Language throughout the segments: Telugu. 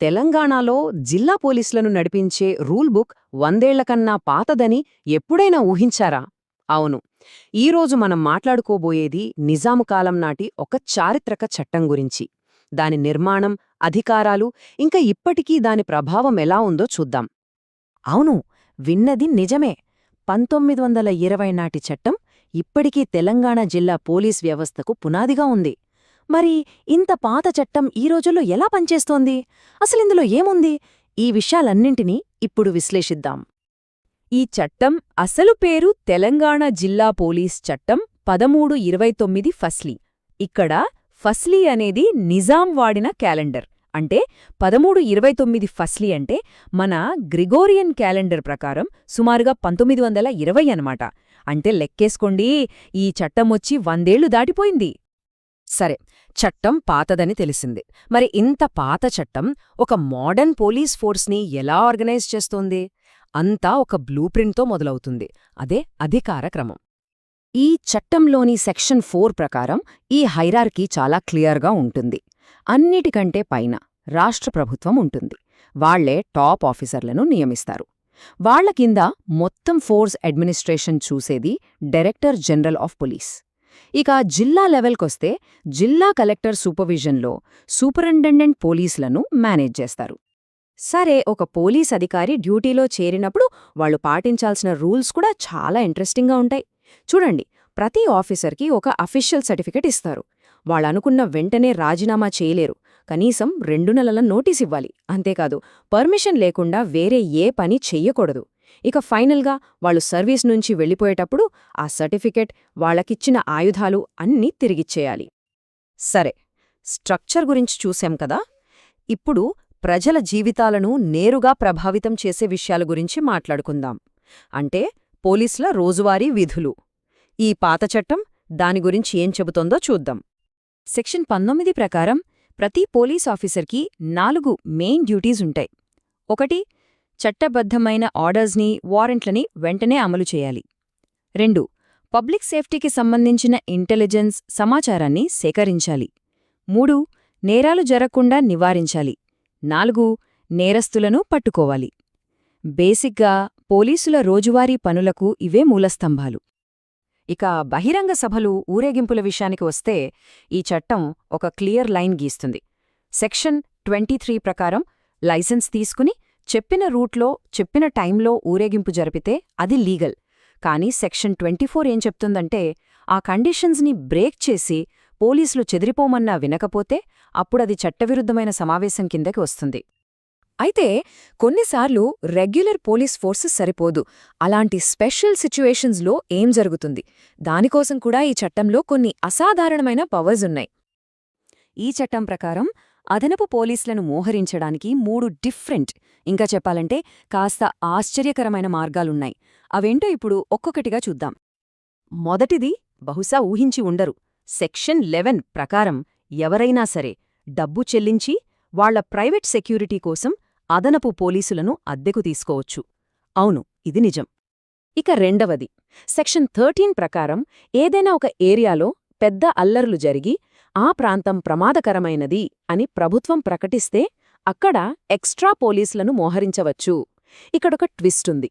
తెలంగాణలో జిల్లా పోలీసులను నడిపించే రూల్ బుక్ వందేళ్ళ కన్నా పాతదని ఎప్పుడైనా ఊహించారా? అవును. ఈరోజు మనం మాట్లాడుకోబోయేది నిజాము కాలం నాటి ఒక చారిత్రక చట్టం గురించి. దాని నిర్మాణం అధికారాలు ఇంకా ఇప్పటికీ దాని ప్రభావం ఎలా ఉందో చూద్దాం. అవును విన్నది నిజమే. పంతొమ్మిది వందల ఇరవై నాటి చట్టం ఇప్పటికీ తెలంగాణ జిల్లా పోలీస్ వ్యవస్థకు పునాదిగా ఉంది. మరి ఇంత పాత చట్టం ఈ రోజుల్లో ఎలా పనిచేస్తోంది? అసలిందులో ఏముంది? ఈ విషయాలన్నింటినీ ఇప్పుడు విశ్లేషిద్దాం. ఈ చట్టం అసలు పేరు తెలంగాణ జిల్లా పోలీస్ చట్టం పదమూడు ఇరవై తొమ్మిది ఫస్లీ. ఇక్కడ ఫస్లీ అనేది నిజాం వాడిన క్యాలెండర్. అంటే పదమూడు ఇరవై తొమ్మిది ఫస్లీ అంటే మన గ్రిగోరియన్ క్యాలెండర్ ప్రకారం సుమారుగా పంతొమ్మిది వందల ఇరవై అనమాట అంటే లెక్కేసుకోండి ఈ చట్టం వచ్చి వందేళ్ళు దాటిపోయింది. సరే చట్టం పాతదని తెలిసింది. మరి ఇంత పాత చట్టం ఒక మోడర్న్ పోలీస్ ఫోర్స్ని ఎలా ఆర్గనైజ్ చేస్తోంది? అంతా ఒక బ్లూ ప్రింట్తో మొదలవుతుంది. అదే అధికార క్రమం. ఈ చట్టంలోని సెక్షన్ ఫోర్ ప్రకారం ఈ హైరార్కీ చాలా క్లియర్గా ఉంటుంది. అన్నిటికంటే పైన రాష్ట్ర ప్రభుత్వం ఉంటుంది. వాళ్ళే టాప్ ఆఫీసర్లను నియమిస్తారు. వాళ్ళ కింద మొత్తం ఫోర్స్ అడ్మినిస్ట్రేషన్ చూసేది డైరెక్టర్ జనరల్ ఆఫ్ పోలీస్. ఇక జిల్లా లెవెల్కొస్తే జిల్లా కలెక్టర్ సూపర్విజన్లో సూపరింటెండెంట్ పోలీసులను మేనేజ్ చేస్తారు. సరే ఒక పోలీస్ అధికారి డ్యూటీలో చేరినప్పుడు వాళ్ళు పాటించాల్సిన రూల్స్ కూడా చాలా ఇంట్రెస్టింగ్గా ఉంటాయి. చూడండి ప్రతి ఆఫీసర్కి ఒక అఫీషియల్ సర్టిఫికెట్ ఇస్తారు. వాళ్ళనుకున్న వెంటనే రాజీనామా చేయలేరు. కనీసం రెండు నెలల నోటీస్ ఇవ్వాలి. అంతేకాదు పర్మిషన్ లేకుండా వేరే ఏ పని చెయ్యకూడదు. ఇక ఫైనల్గా వాళ్ళు సర్వీస్ నుంచి వెళ్ళిపోయేటప్పుడు ఆ సర్టిఫికెట్ వాళ్ళకిచ్చిన ఆయుధాలు అన్నీ తిరిగిచ్చేయాలి. సరే స్ట్రక్చర్ గురించి చూశాం కదా? ఇప్పుడు ప్రజల జీవితాలను నేరుగా ప్రభావితం చేసే విషయాల గురించి మాట్లాడుకుందాం. అంటే పోలీసుల రోజువారీ విధులు. ఈ పాత చట్టం దాని గురించి ఏం చెబుతోందో చూద్దాం. సెక్షన్ పంతొమ్మిది ప్రకారం ప్రతి పోలీస్ ఆఫీసర్కి నాలుగు మెయిన్ డ్యూటీస్ ఉంటాయి. ఒకటి చట్టబద్ధమైన ఆర్డర్స్ని వారెంట్లని వెంటనే అమలు చేయాలి. రెండు పబ్లిక్ సేఫ్టీకి సంబంధించిన ఇంటెలిజెన్స్ సమాచారాన్ని సేకరించాలి. మూడు నేరాలు జరగకుండా నివారించాలి. నాలుగు నేరస్తులను పట్టుకోవాలి. బేసిక్గా పోలీసుల రోజువారీ పనులకు ఇవే మూలస్తంభాలు. ఇక బహిరంగ సభలు ఊరేగింపుల విషయానికి వస్తే ఈ చట్టం ఒక క్లియర్ లైన్ గీస్తుంది. సెక్షన్ ట్వంటీ ప్రకారం లైసెన్స్ తీసుకుని చెప్పిన రూట్లో చెప్పిన టైంలో ఊరేగింపు జరిపితే అది లీగల్. కానీ సెక్షన్ ట్వంటీ ఏం చెప్తుందంటే ఆ కండిషన్స్ని బ్రేక్ చేసి పోలీసులు చెదిరిపోమన్నా వినకపోతే అప్పుడది చట్టవిరుద్ధమైన సమావేశం కిందకి వస్తుంది. అయితే కొన్నిసార్లు రెగ్యులర్ పోలీస్ ఫోర్సెస్ సరిపోదు. అలాంటి స్పెషల్ సిచ్యువేషన్స్లో ఏం జరుగుతుంది? దానికోసం కూడా ఈ చట్టంలో కొన్ని అసాధారణమైన పవర్స్ ఉన్నాయి. ఈ చట్టం ప్రకారం అదనపు పోలీసులను మోహరించడానికి మూడు డిఫరెంట్ ఇంకా చెప్పాలంటే కాస్త ఆశ్చర్యకరమైన మార్గాలున్నాయి. అవేంటో ఇప్పుడు ఒక్కొక్కటిగా చూద్దాం. మొదటిది బహుశా ఊహించి ఉండరు. సెక్షన్ లెవెన్ ప్రకారం ఎవరైనా సరే డబ్బు చెల్లించి వాళ్ళ ప్రైవేట్ సెక్యూరిటీ కోసం అదనపు పోలీసులను అద్దెకు తీసుకోవచ్చు. అవును ఇది నిజం. ఇక రెండవది సెక్షన్ థర్టీన్ ప్రకారం ఏదైనా ఒక ఏరియాలో పెద్ద అల్లర్లు జరిగి ఆ ప్రాంతం ప్రమాదకరమైనది అని ప్రభుత్వం ప్రకటిస్తే అక్కడ ఎక్స్ట్రా పోలీసులను మోహరించవచ్చు. ఇక్కడొక ట్విస్టుంది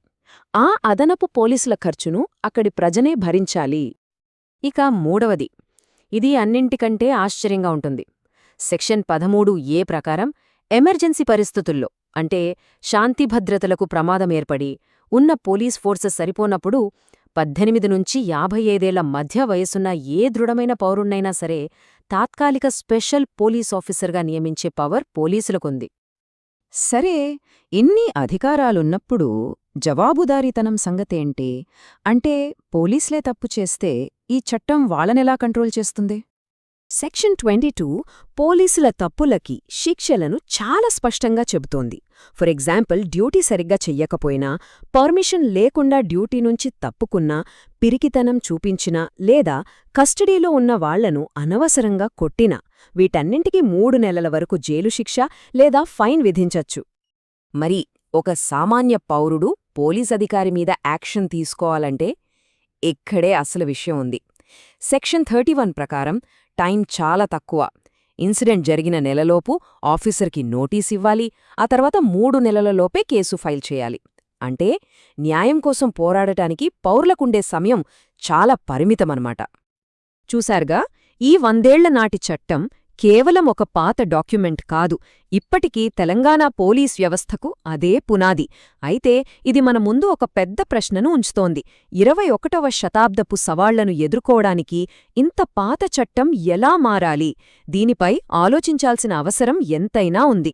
ఆ అదనపు పోలీసుల ఖర్చును అక్కడి ప్రజనే భరించాలి. ఇక మూడవది. ఇది అన్నింటికంటే ఆశ్చర్యంగా ఉంటుంది. సెక్షన్ పదమూడు ఏ ప్రకారం ఎమర్జెన్సీ పరిస్థితుల్లో అంటే శాంతిభద్రతలకు ప్రమాదం ఏర్పడి ఉన్న పోలీస్ ఫోర్సెస్ సరిపోనప్పుడు పద్దెనిమిది నుంచి యాభై ఐదేళ్ళ మధ్య వయసున్న ఏ దృఢమైన పౌరుణ్ణైనా సరే తాత్కాలిక స్పెషల్ పోలీస్ ఆఫీసర్గా నియమించే పవర్ పోలీసులకుంది. సరే ఇన్ని అధికారాలున్నప్పుడు జవాబుదారీతనం సంగతేంటి? అంటే పోలీసులే తప్పు చేస్తే ఈ చట్టం వాళ్ళనెలా కంట్రోల్ చేస్తుంది? సెక్షన్ ట్వంటీ టూ పోలీసుల తప్పులకి శిక్షలను చాలా స్పష్టంగా చెబుతోంది. ఫర్ ఎగ్జాంపుల్ డ్యూటీ సరిగ్గా చెయ్యకపోయినా పర్మిషన్ లేకుండా డ్యూటీ నుంచి తప్పుకున్నా పిరికితనం చూపించినా లేదా కస్టడీలో ఉన్న వాళ్ళను అనవసరంగా కొట్టినా వీటన్నింటికీ మూడు నెలల వరకు జైలు శిక్ష లేదా ఫైన్ విధించచ్చు. మరి ఒక సామాన్య పౌరుడు పోలీస్ అధికారి మీద యాక్షన్ తీసుకోవాలంటే ఇక్కడే అసలు విషయం ఉంది. సెక్షన్ థర్టీ ప్రకారం టైం చాలా తక్కువ. ఇన్సిడెంట్ జరిగిన నెలలోపు ఆఫీసర్కి నోటీస్ ఇవ్వాలి ఆ తర్వాత మూడు నెలలలోపే కేసు ఫైల్ చేయాలి. అంటే న్యాయం కోసం పోరాడటానికి పౌరులకుండే సమయం చాలా పరిమితమనమాట చూశారుగా ఈ వందేళ్ళ నాటి చట్టం కేవలం ఒక పాత డాక్యుమెంట్ కాదు. ఇప్పటికీ తెలంగాణ పోలీస్ వ్యవస్థకు అదే పునాది. అయితే ఇది మన ముందు ఒక పెద్ద ప్రశ్నను ఉంచుతోంది. ఇరవై ఒకటవ శతాబ్దపు సవాళ్ళను ఎదుర్కోవడానికి ఇంత పాత చట్టం ఎలా మారాలి? దీనిపై ఆలోచించాల్సిన అవసరం ఎంతైనా ఉంది.